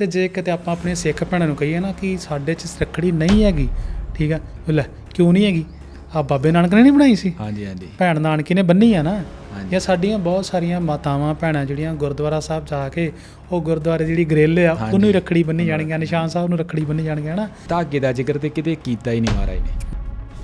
ਤੇ ਜੇ ਕਿਤੇ ਆਪਾਂ ਆਪਣੇ ਸਿੱਖ ਭੈਣਾਂ ਨੂੰ ਕਹੀਏ ਨਾ ਕਿ ਸਾਡੇ 'ਚ ਰੱਖੜੀ ਨਹੀਂ ਹੈਗੀ ਠੀਕ ਆ? ਲੈ ਕਿਉਂ ਨਹੀਂ ਹੈਗੀ? ਆ ਬਾਬੇ ਨਾਨਕ ਨੇ ਨਹੀਂ ਬਣਾਈ ਸੀ? ਹਾਂਜੀ ਹਾਂਜੀ। ਭੈਣ ਨਾਨਕੀ ਨੇ ਬੰਨੀ ਆ ਨਾ। ਇਹ ਸਾਡੀਆਂ ਬਹੁਤ ਸਾਰੀਆਂ ਮਾਤਾਵਾਂ ਭੈਣਾਂ ਜਿਹੜੀਆਂ ਗੁਰਦੁਆਰਾ ਸਾਹਿਬ ਜਾ ਕੇ ਉਹ ਗੁਰਦੁਆਰੇ ਜਿਹੜੀ ਗ੍ਰਿਲ ਆ। ਉਹਨੂੰ ਹੀ ਰੱਖੜੀ ਬੰਨੀ ਜਾਣਗੀਆਂ ਨਿਸ਼ਾਨ ਸਾਹਿਬ ਨੂੰ ਰੱਖੜੀ ਬੰਨੀ ਜਾਣਗੀਆਂ ਨਾ ਧਾਗੇ ਦਾ ਜ਼ਿਕਰ ਤੇ ਕਿਤੇ ਕੀਤਾ ਹੀ ਨਹੀਂ ਮਹਾਰਾਜ ਨੇ।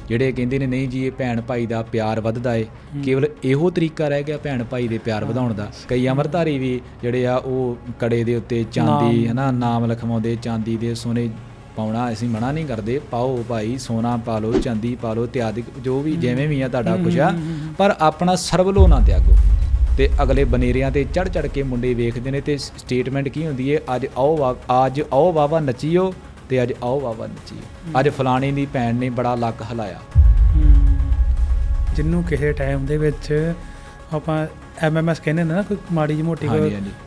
ਜਿਹੜੇ ਕਹਿੰਦੇ ਨੇ ਨਹੀਂ ਜੀ ਇਹ ਭੈਣ ਭਾਈ ਦਾ ਪਿਆਰ ਵੱਧਦਾ ਏ। ਕੇਵਲ ਇਹੋ ਤਰੀਕਾ ਰਹਿ ਗਿਆ ਭੈਣ ਭਾਈ ਦੇ ਪਿਆਰ ਵਧਾਉਣ ਦਾ। ਕਈ ਅਮਰਧਾਰੀ ਵੀ ਜਿਹੜੇ ਆ ਉਹ ਕੜੇ ਦੇ ਉੱਤੇ ਚਾਂਦੀ। ਹਨਾ ਨਾਮ ਲਿਖਵਾਉਂਦੇ ਚਾਂਦੀ ਦੇ ਸੋਨੇ ਪਾਉਣਾ ਅਸੀਂ ਮਨਾ ਨਹੀਂ ਕਰਦੇ। ਪਾਓ ਭਾਈ ਸੋਨਾ ਪਾ ਲਓ ਚਾਂਦੀ ਪਾ ਲਓ ਇਤਿਆਦਿ ਜੋ ਵੀ ਜਿਵੇਂ ਵੀ ਆ ਤੁਹਾਡਾ ਕੁਛ ਆ। ਪਰ ਆਪਣਾ ਸਰਬਲੋ ਨਾ ਤਿਆਗੋ। ਤੇ ਅਗਲੇ ਬਨੇਰਿਆਂ ਤੇ ਚੜ ਚੜ ਕੇ ਮੁੰਡੇ ਵੇਖਦੇ ਨੇ ਤੇ ਸਟੇਟਮੈਂਟ ਕੀ ਹੁੰਦੀ ਏ? ਅੱਜ ਆਓ ਅੱਜ ਆਓ ਵਾਵਾ ਨੱਚੀਓ। ਤੇ ਅੱਜ ਆਓ ਵਾਵਾ ਨੱਚੀਓ ਅੱਜ ਫਲਾਣੀ ਦੀ ਭੈਣ ਨੇ ਬੜਾ ਲੱਕ ਹਿਲਾਇਆ। ਜਿੰਨੂੰ ਕਿਸੇ ਟਾਈਮ ਦੇ ਵਿੱਚ ਆਪਾਂ ਐਮਐਮਐਸ ਕਹਿੰਦੇ ਨੇ ਨਾ ਕੋਈ ਮਾੜੀ ਜਿਹੀ ਮੋਟੀ।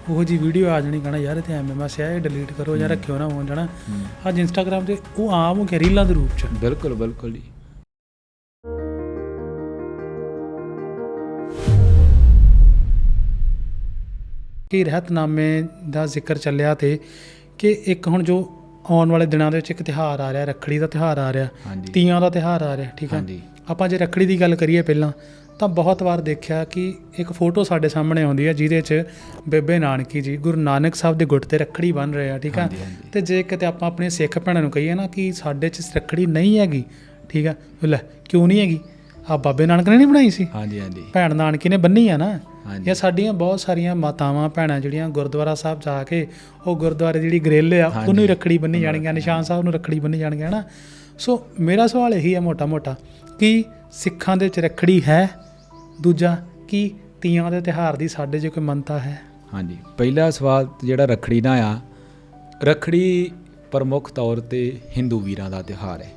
ਉਹੋ ਜੀ ਵੀਡੀਓ ਆ ਜਾਣੀ ਕਹਣਾ ਯਾਰ ਇਹ ਤੇ ਐਮਐਮਐਸ ਆ ਇਹ ਡਿਲੀਟ ਕਰੋ ਜਾਂ ਰੱਖਿਓ ਨਾ ਹੋ ਜਾਣਾ। ਅੱਜ ਇੰਸਟਾਗ੍ਰam ਤੇ ਉਹ ਆਮ ਹੋ ਗਿਆ ਰੀਲਾਂ ਦੇ ਰੂਪ ਚ। ਬਿਲਕੁਲ ਬਿਲਕੁਲ ਜੀ। ਕਿ ਰਹਿਤਨਾਮੇ ਦਾ ਜ਼ਿਕਰ ਚੱਲਿਆ ਤੇ ਕਿ ਇੱਕ ਹੁਣ ਜੋ ਆਉਣ ਵਾਲੇ ਦਿਨਾਂ ਦੇ ਵਿੱਚ ਇੱਕ ਤਿਹਾਰ ਆ ਰਿਹਾ ਰੱਖੜੀ ਦਾ ਤਿਹਾਰ ਆ ਰਿਹਾ ਹਾਂਜੀ। ਤੀਆਂ ਦਾ ਤਿਹਾਰ ਆ ਰਿਹਾ ਠੀਕ ਹੈ ਹਾਂਜੀ। ਆਪਾਂ ਜੇ ਰੱਖੜੀ ਦੀ ਗੱਲ ਕਰੀਏ ਪਹਿਲਾਂ ਤਾਂ ਬਹੁਤ ਵਾਰ ਦੇਖਿਆ ਕਿ ਇੱਕ ਫੋਟੋ ਸਾਡੇ ਸਾਹਮਣੇ ਆਉਂਦੀ ਹੈ ਜਿਹਦੇ 'ਚ ਬੇਬੇ ਨਾਨਕੀ ਜੀ ਗੁਰੂ ਨਾਨਕ ਸਾਹਿਬ ਦੇ ਗੁੱਟ ਤੇ ਰੱਖੜੀ ਬੰਨ ਰਹੇ ਆ ਠੀਕ ਆ? ਹਾਂਜੀ, ਹਾਂਜੀ। ਤੇ ਜੇ ਕਿਤੇ ਆਪਾਂ ਆਪਣੇ ਸਿੱਖ ਭੈਣਾਂ ਨੂੰ ਕਹੀਏ ਨਾ ਕਿ ਸਾਡੇ 'ਚ ਰੱਖੜੀ ਨਹੀਂ ਹੈਗੀ ਠੀਕ ਆ? ਲੈ ਕਿਉਂ ਨਹੀਂ ਹੈਗੀ? ਆ ਬਾਬੇ ਨਾਨਕ ਨੇ ਨਹੀਂ ਬਣਾਈ ਸੀ? ਹਾਂਜੀ ਹਾਂਜੀ। ਭੈਣ ਨਾਨਕੀ ਨੇ ਬੰਨੀ ਆ ਨਾ? ਇਹ ਸਾਡੀਆਂ ਬਹੁਤ ਸਾਰੀਆਂ ਮਾਤਾਵਾਂ ਭੈਣਾਂ ਜਿਹੜੀਆਂ ਗੁਰਦੁਆਰਾ ਸਾਹਿਬ ਜਾ ਕੇ ਉਹ ਗੁਰਦੁਆਰੇ ਜਿਹੜੀ ਗ੍ਰਿਲ ਆ। ਉਹਨੂੰ ਹੀ ਰੱਖੜੀ ਬੰਨੀ ਜਾਣਗੀਆਂ ਨਿਸ਼ਾਨ ਸਾਹਿਬ ਨੂੰ ਰੱਖੜੀ ਬੰਨੀ ਜਾਣਗੀਆਂ ਨਾ ਸੋ ਮੇਰਾ ਸਵਾਲ ਇਹੀ ਹੈ ਮੋਟਾ ਮੋਟਾ ਕਿ ਸਿੱਖਾਂ ਦੇ ਵਿੱਚ ਰੱਖੜੀ ਹੈ? ਦੂਜਾ ਕਿ ਤੀਆਂ ਦੇ ਤਿਹਾਰ ਦੀ ਸਾਡੇ 'ਚ ਕੋਈ ਮੰਨਤਾ ਹੈ? ਹਾਂਜੀ। ਪਹਿਲਾ ਸਵਾਲ ਜਿਹੜਾ ਰਖੜੀ ਦਾ ਆ ਰਖੜੀ ਪ੍ਰਮੁੱਖ ਤੌਰ ਤੇ ਹਿੰਦੂ ਵੀਰਾਂ ਦਾ ਤਿਉਹਾਰ ਹੈ।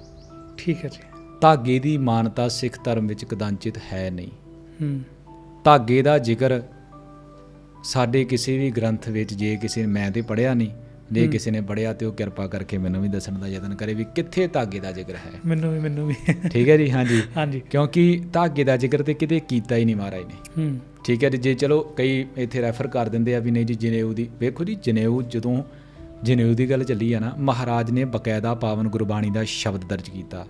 ਠੀਕ ਹੈ ਜੀ। ਧਾਗੇ ਦੀ ਮਾਨਤਾ ਸਿੱਖ ਧਰਮ ਵਿੱਚ ਕਦਾਚਿਤ ਹੈ ਨਹੀਂ। ਹੂੰ। ਧਾਗੇ ਦਾ ਜ਼ਿਕਰ ਸਾਡੇ ਕਿਸੇ ਵੀ ਗ੍ਰੰਥ ਵਿੱਚ ਜੇ ਕਿਸੇ ਨੇ ਮੈਂ ਤੇ ਪੜਿਆ ਨਹੀਂ ਜੇ ਕਿਸੇ ਨੇ ਪੜਿਆ ਤੇ ਉਹ ਕਿਰਪਾ ਕਰਕੇ ਮੈਨੂੰ ਵੀ ਦੱਸਣ ਦਾ ਯਤਨ ਕਰੇ ਵੀ ਕਿੱਥੇ ਧਾਗੇ ਦਾ ਜ਼ਿਕਰ ਹੈ। ਮੈਨੂੰ ਵੀ ਮੈਨੂੰ ਵੀ। ਠੀਕ ਹੈ ਜੀ ਹਾਂਜੀ। ਹਾਂਜੀ। ਕਿਉਂਕਿ ਧਾਗੇ ਦਾ ਜ਼ਿਕਰ ਤੇ ਕਿਤੇ ਕੀਤਾ ਹੀ ਨਹੀਂ ਮਹਾਰਾਜ ਨੇ। ਹੂੰ। ਠੀਕ ਹੈ ਜੀ ਜੇ ਚਲੋ ਕਈ ਇੱਥੇ ਰੈਫਰ ਕਰ ਦਿੰਦੇ ਆ ਵੀ ਨਹੀਂ ਜੀ ਜਨੇਊ ਦੀ ਵੇਖੋ ਜੀ ਜਨੇਊ ਜਦੋਂ ਜਨੇਊ ਦੀ ਗੱਲ ਚੱਲੀ ਆ ਨਾ ਮਹਾਰਾਜ ਨੇ ਬਕਾਇਦਾ ਪਾਵਨ ਗੁਰਬਾਣੀ ਦਾ ਸ਼ਬਦ ਦਰਜ ਕੀਤਾ।